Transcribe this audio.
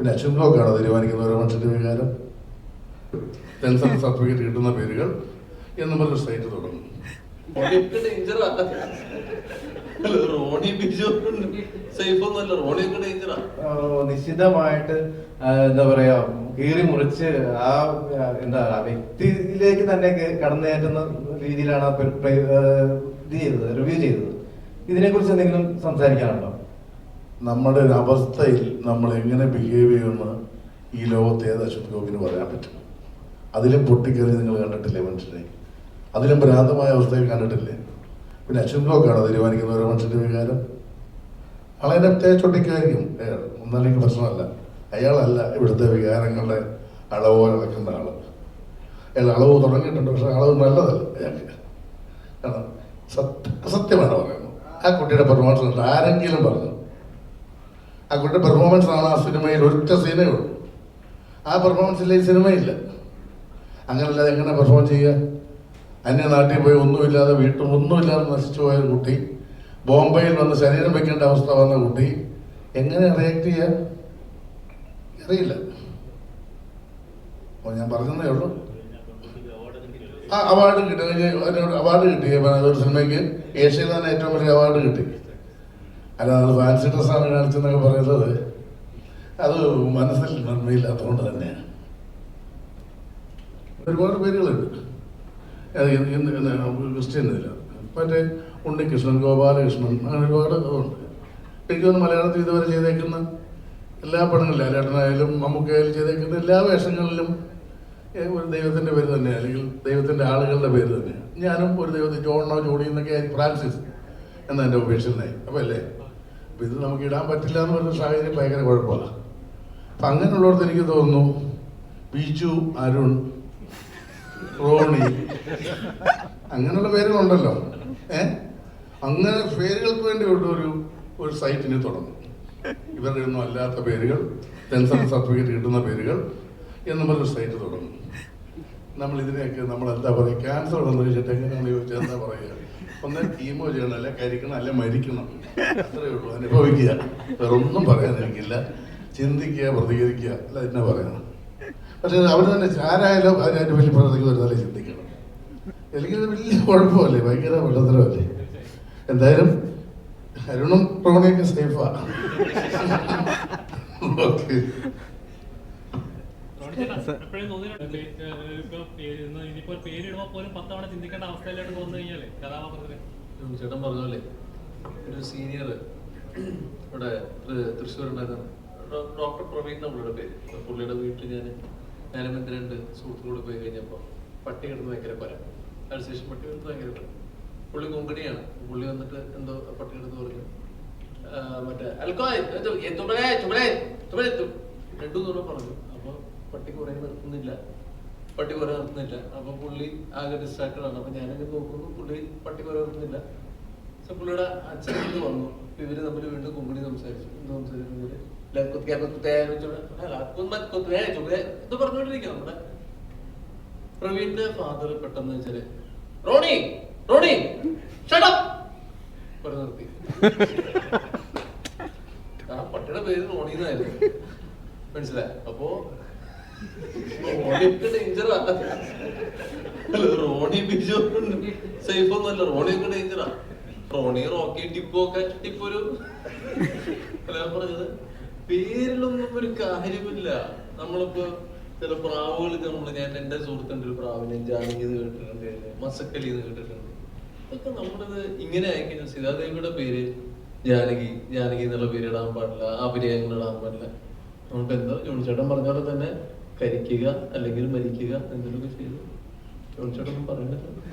പിന്നെ അച്ഛൻ ബ്ലോക്കാണ് തീരുമാനിക്കുന്ന ഓരോ മനുഷ്യന്റെ വികാരം. സെൻസർ സർട്ടിഫിക്കറ്റ് കിട്ടുന്ന പേരുകൾ എന്ന് പറഞ്ഞ സൈറ്റ് തുടങ്ങും റോണിയൊക്കെ ഡേഞ്ചറാ അല്ല, റോണി ബിജു സേഫ് ഒന്നുമല്ല റോണിയൊക്കെ ഡേഞ്ചറാ. ആ, നിശ്ചിതമായിട്ട് എന്താ പറയാ കീറി മുറിച്ച് ആ എന്താ പറയാ വ്യക്തിയിലേക്ക് തന്നെ കേ- കടന്നു കയറ്റുന്ന രീതിയിലാണ് ഇത് ചെയ്തത് റിവ്യൂ ചെയ്തത്. ഇതിനെ കുറിച്ച് എന്തെങ്കിലും സംസാരിക്കാനുണ്ടോ? നമ്മുടെ ഒരു അവസ്ഥയിൽ നമ്മൾ എങ്ങനെ ബിഹേവ് ചെയ്യുമെന്ന് ഈ ലോകത്തെ ഏത് അശ്വത് ഗോപിന് പറയാൻ പറ്റും? അതിലും പൊട്ടിക്കറി നിങ്ങൾ കണ്ടിട്ടില്ലേ മനുഷ്യനെ? അതിലും ഭ്രാന്തമായ അവസ്ഥയിൽ കണ്ടിട്ടില്ലേ? പിന്നെ അശ്വത് ബ്ലോക്കാണ് തീരുമാനിക്കുന്ന ഓരോ മനുഷ്യന്റെ വികാരം? അയാളെ തേച്ചൊട്ടിക്കായിരിക്കും അയാൾ ഒന്നല്ലെങ്കിൽ പ്രശ്നമല്ല. അയാളല്ല ഇവിടുത്തെ വികാരങ്ങളുടെ അളവ് ഇളക്കുന്ന ആൾ. അയാൾ അളവ് തുടങ്ങിയിട്ടുണ്ട് പക്ഷെ അളവ് നല്ലതല്ല അയാൾക്ക്. സത്യ സത്യമാണ് പറയുന്നത്. ആ കുട്ടിയുടെ പെർഫോമൻസ് ആരെങ്കിലും പറഞ്ഞു. ആ കുട്ടിയുടെ പെർഫോമൻസ് ആണ് ആ സിനിമയിൽ ഒറ്റ സീനേ ഉള്ളൂ. ആ പെർഫോമൻസിൽ ഈ സിനിമയില്ല. അങ്ങനല്ലാതെ എങ്ങനെ പെർഫോം ചെയ്യുക അന്യ നാട്ടിൽ പോയി ഒന്നുമില്ലാതെ വീട്ടിൽ ഒന്നുമില്ലാതെ നശിച്ചു പോയ ഒരു കുട്ടി ബോംബെയിൽ വന്ന് ശരീരം വെക്കേണ്ട അവസ്ഥ വന്ന കുട്ടി എങ്ങനെ റിയാക്ട് ചെയ്യുക അറിയില്ല. അപ്പോൾ ഞാൻ പറഞ്ഞതേ ഉള്ളൂ. ആ അവാർഡ് കിട്ടി. അവാർഡ് കിട്ടി. ഒരു സിനിമയ്ക്ക് ഏഷ്യയിൽ തന്നെ ഏറ്റവും വലിയ അവാർഡ് കിട്ടി. അല്ല അത് ഫാൻസി ഡ്രസ്സാണ് കാണിച്ചെന്നൊക്കെ പറയുന്നത്. അത് മനസ്സിൽ നന്മയില്ലാത്തതുകൊണ്ട് തന്നെയാണ്. ഒരുപാട് പേരുകളുണ്ട്. ഇതില്ല മറ്റേ ഉണ്ണികൃഷ്ണൻ ഗോപാലകൃഷ്ണൻ അങ്ങനെ ഒരുപാട് ഉണ്ട്. എനിക്ക് തോന്നുന്നു മലയാളത്തിൽ ഇതുവരെ ചെയ്തേക്കുന്ന എല്ലാ പടങ്ങളിലും അലേട്ടനായാലും മമ്മൂക്കായാലും ചെയ്തേക്കുന്ന എല്ലാ വേഷങ്ങളിലും ഒരു ദൈവത്തിന്റെ പേര് തന്നെ അല്ലെങ്കിൽ ദൈവത്തിന്റെ ആളുകളുടെ പേര് തന്നെയാണ് ഞാനും ഒരു ദൈവത്തിൽ ജോണോ ജോഡി എന്നൊക്കെ ആയിരിക്കും ഫ്രാൻസിസ് എന്ന എന്റെ ഉപേക്ഷനായി അപ്പോൾ അല്ലേ? അപ്പോൾ ഇത് നമുക്ക് ഇടാൻ പറ്റില്ല എന്ന് പറഞ്ഞ സാഹചര്യം ഭയങ്കര കുഴപ്പമാണ്. അപ്പം അങ്ങനെയുള്ളവർക്ക് എനിക്ക് തോന്നുന്നു ബിജു അരുൺ റോണി അങ്ങനെയുള്ള പേരുകളുണ്ടല്ലോ. ഏ? അങ്ങനെ പേരുകൾക്ക് വേണ്ടി ഉള്ള ഒരു ഒരു സൈറ്റിന് തുടങ്ങും. ഇവരുടെ ഒന്നും അല്ലാത്ത പേരുകൾ സെൻസർ സർട്ടിഫിക്കറ്റ് കിട്ടുന്ന പേരുകൾ എന്ന് പറഞ്ഞൊരു സൈറ്റ് തുടങ്ങും. നമ്മൾ ഇതിനെയൊക്കെ നമ്മൾ എന്താ പറയുക ക്യാൻസർ വന്നു കഴിഞ്ഞിട്ട് എങ്ങനെയാണ് ചോദിച്ചാൽ എന്താ പറയുക ഒന്ന് കീമോ ചെയ്യണം അല്ലെ കരിക്കണം അല്ലെ മരിക്കണം. അത്രയേ ഉള്ളൂ. അനുഭവിക്കുക. വേറെ ഒന്നും പറയാൻ എനിക്കില്ല. ചിന്തിക്കുക പ്രതികരിക്കുക അല്ല എന്നെ പറയണം പക്ഷെ അവർ തന്നെ ആരായാലും അതിനായിട്ട് വലിയ പ്രവർത്തിക്ക് ചിന്തിക്കണം. എനിക്ക് വലിയ കുഴപ്പമല്ലേ? ഭയങ്കര വെള്ളത്തിലല്ലേ എന്തായാലും അരുണും റോണിയൊക്കെ സേഫാ ഓക്കെ. ചേട്ടൻ പറഞ്ഞല്ലേ ഒരു സീനിയർ ഇവിടെ തൃശ്ശൂർ ഉണ്ടായിരുന്നു ഡോക്ടർ പ്രവീൺ നമ്മളുടെ പേര്. പുള്ളിയുടെ വീട്ടിൽ ഞാൻ ഞാനും എന്റെ രണ്ട് സുഹൃത്തുക്കൂടെ പോയി കഴിഞ്ഞപ്പോൾ പട്ടി കിടന്ന് ഭയങ്കര പര അതിനുശേഷം പട്ടി കിടന്ന് ഭയങ്കര പര പുള്ളി കൊങ്കണിയാണ്. പുള്ളി വന്നിട്ട് എന്തോ പട്ടി കിടന്ന് പറഞ്ഞു. മറ്റേ അൽക്കോ ചുമലേ ചുമലേ ചുമലേ രണ്ടു തവണ പറഞ്ഞു. അപ്പൊ പട്ടി കുറെ നിർത്തുന്നില്ല. പട്ടി കുറെ നിർത്തുന്നില്ല. അപ്പൊ പുള്ളി ആകെ ഡിസ്ട്രാക്റ്റഡ് ആണ്. അപ്പൊ ഞാനിങ്ങനെ നോക്കുന്നു. പുള്ളി പട്ടി കുറെ നിർത്തുന്നില്ല. പക്ഷെ പുള്ളിയുടെ അച്ഛൻ വന്നു. ഇവർ തമ്മിൽ വീണ്ടും കുമ്പിടി സംസാരിച്ചു. എന്ത് സംസാരിച്ചു ഇവർ? "ല, കുത്തിയാ കുത്തിയാ" എന്ന് ചോദിച്ചു. "അല്ല, കുമ്മ കുത്തിയേ, ചുമലേ" ഇത് നമ്മുടെ പ്രവീണിന്റെ ഫാദർ പെട്ടെന്ന് വെച്ചാൽ റോണി റോണി shut up!" പറഞ്ഞു നിർത്തി. ആ പട്ടിയുടെ പേര് റോണി എന്നായിരുന്നു. മനസ്സിലായി? അപ്പോ റോണി ബിജു സേഫ് ഒന്നുമല്ല റോണിയൊക്കെ ഡേഞ്ചറാ റോണി റോക്കി ടിപ്പോ ഒക്കെ ടിപ്പു ഒരു അല്ല പറഞ്ഞത് പേരിലൊന്നും ഒരു കാര്യമില്ല. നമ്മളിപ്പോ ചില പ്രാവുകൾക്ക് നമ്മൾ ഞാൻ എന്റെ സുഹൃത്തിന്റെ ഒരു പ്രാവിനെ ജാനകി എന്ന് കേട്ടിട്ടുണ്ട് മസക്കലി എന്ന് കേട്ടിട്ടുണ്ട്. ഇതൊക്കെ നമ്മളിത് ഇങ്ങനെ അയക്കുന്ന സീതാദേവിയുടെ പേര് ജാനകി ജാനകി എന്നുള്ള പേര് ഇടാൻ പാടില്ല അഭിനയങ്ങൾ ഇടാൻ പാടില്ല. നമുക്ക് എന്താ ജോണിച്ചേട്ടൻ പറഞ്ഞ പോലെ തന്നെ കരിക്കുക അല്ലെങ്കിൽ മരിക്കുക എന്തെങ്കിലുമൊക്കെ ചെയ്തു? ജോണിച്ചേട്ടൻ ഒന്നും പറയുന്നില്ല